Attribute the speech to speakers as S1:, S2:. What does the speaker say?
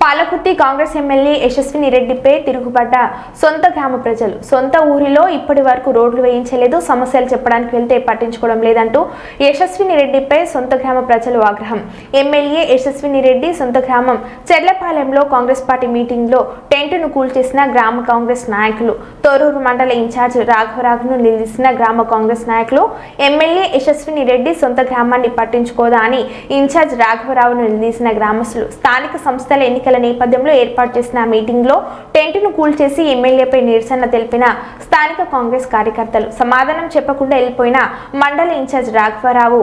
S1: Palakurthi Congress MLA యశస్విని రెడ్డిపై తిరుగుబడ్డ సొంత గ్రామ ప్రజలు సొంత ఊరిలో ఇప్పటి వరకు రోడ్లు వేయించలేదు సమస్యలు చెప్పడానికి వెళ్తే పట్టించుకోవడం లేదంటూ యశస్విని రెడ్డిపై సొంత గ్రామ ప్రజలు ఆగ్రహం. ఎమ్మెల్యే యశస్విని రెడ్డి సొంత గ్రామం చెర్లపాలెంలో కాంగ్రెస్ పార్టీ మీటింగ్లో టెంటును కూల్చేసిన గ్రామ కాంగ్రెస్ నాయకులు తొరూరు మండల ఇన్ఛార్జ్ రాఘవరావును నిలిచిన గ్రామ కాంగ్రెస్ నాయకులు ఎమ్మెల్యే యశస్విని రెడ్డి సొంత గ్రామాన్ని పట్టించుకోదా అని ఇన్ఛార్జ్ రాఘవరావును నిలిచిన గ్రామస్తులు స్థానిక సంస్థల ఎన్నికల నేపథ్యంలో ఏర్పాటు చేసిన మీటింగ్లో టెంటును కూల్చేసి ఎమ్మెల్యేపై నిరసన తెలిపిన స్థానిక కాంగ్రెస్ కార్యకర్తలు సమాధానం చెప్పకుండా వెళ్ళిపోయిన మండల ఇన్ఛార్జ్ రాఘవరావు